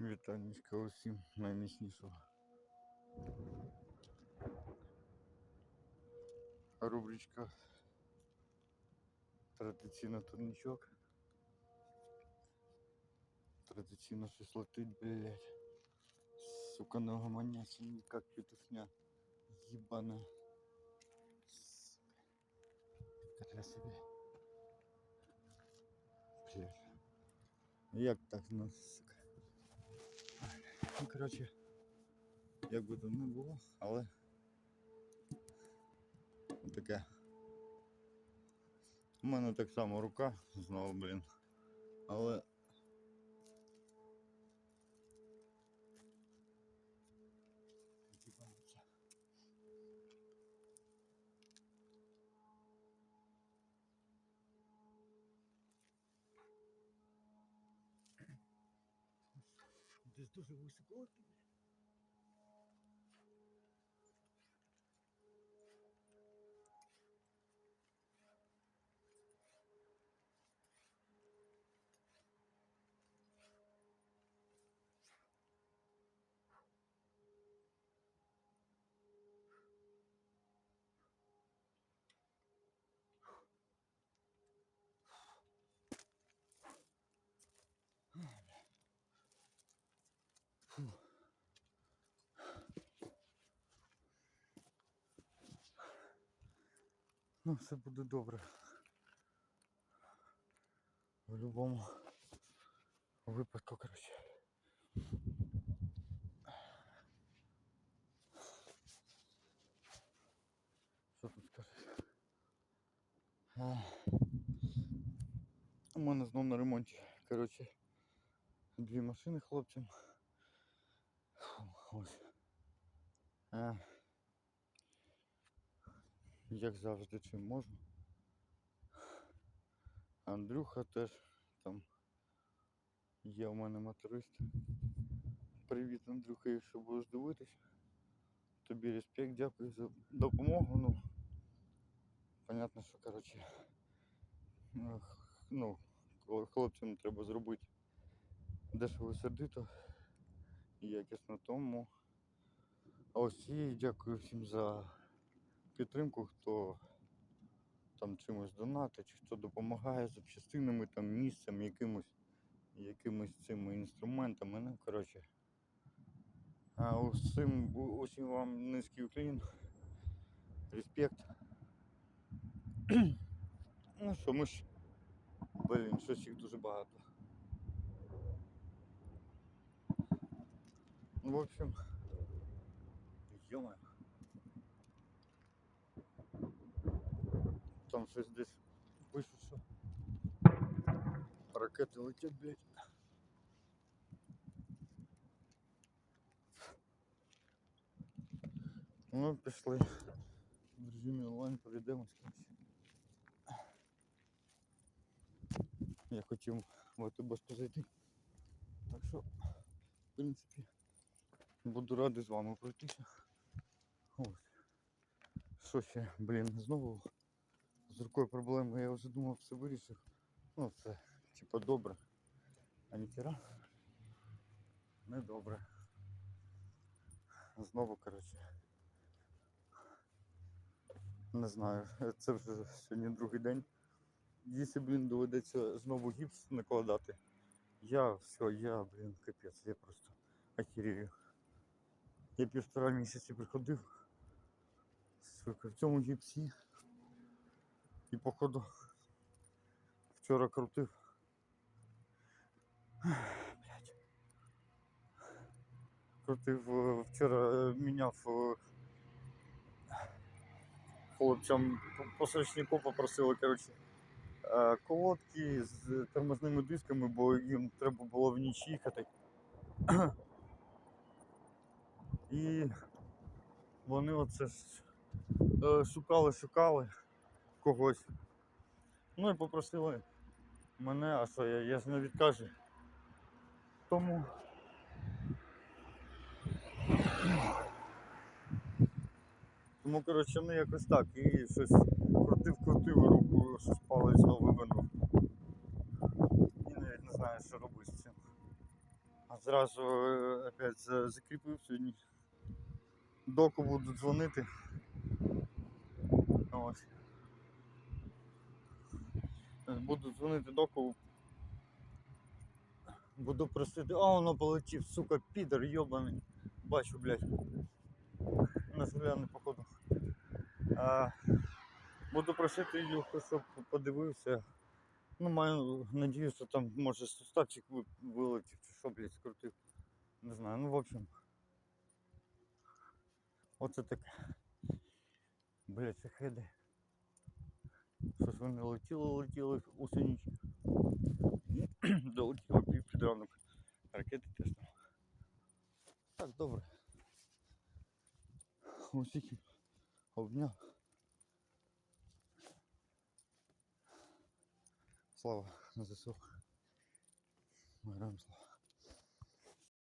Вітанечка усім найміцнішого. Рубричка традиційно турнічок. Традиційно щось летить, блядь. Сука, ногоманяться, как петушня. Ебана. Така собі. Блядь. Як так сука? Ну, коротше, як би там не було, але таке. У мене так само рука знову, блін. Але Десь дуже Ну, все буде добре. В будь-якому випадку, коротше. Що тут скажеш? У мене знов на ремонті. Коротше, дві машини хлопцям. Ось. А, як завжди, чим можу. Андрюха теж там є у мене моторист. Привіт, Андрюха, якщо будеш дивитись. Тобі респект, дякую за допомогу. Ну, понятно, що коротше, ну, ну, хлопцям треба зробити дешево сердито якісно тому. А ось і дякую всім за підтримку, хто там чимось донатить, хто допомагає запчастинами, там місцем, якимось, якимось цими інструментами. Ну, коротше. А усім, усім вам низький уклін. Респект. ну що, ми ж. Блін, щось їх дуже багато. в общем. Йома. Там щось десь пишуть, що ракети летять, блядь. Ну, пішли. В режимі онлайн пройдемось, коротше. Я хотів в АТБ зайти. Так що, в принципі, буду радий з вами пройтися. Ось. Що ще, блін, знову з рукою проблеми, я вже думав, все вирішив. Ну, це типа добре. А ніхера не добре. Знову, коротше. Не знаю, це вже сьогодні другий день. Якщо, блін, доведеться знову гіпс накладати, я все, я, блін, капець, я просто охерію. Я півтора місяці приходив в цьому гіпсі. І походу вчора крутив. Блять. Крутив е, вчора е, міняв е, хлопцям по- посрочнику попросили, коротше, колодки з тормозними дисками, бо їм треба було в ніч їхати. І вони оце е, шукали, шукали когось. Ну і попросили мене, а що я, я ж не відкажу. Тому. Тому, коротше, ну якось так. І щось крутив, крутив руку, щось палець знову винув. І навіть не знаю, що робити з цим. А зразу е, опять закріпив сьогодні. Доку буду дзвонити. Ось. Буду дзвонити доку. Буду просити. А воно полетів, сука, підер йобаний. Бачу, блядь. На зелений, походу. А, буду просити Ілюху, щоб подивився. Ну, маю надію, що там може суставчик ви- вилетів, чи що, блядь, скрутив. Не знаю, ну в общем. Оце таке. Блядь, це хеди. Щось вони летіли, летіли усю ніч. Долетіло пів під ранок. Ракети теж там. Так, добре. Усіх обняв. Слава ЗСУ. Героям слава.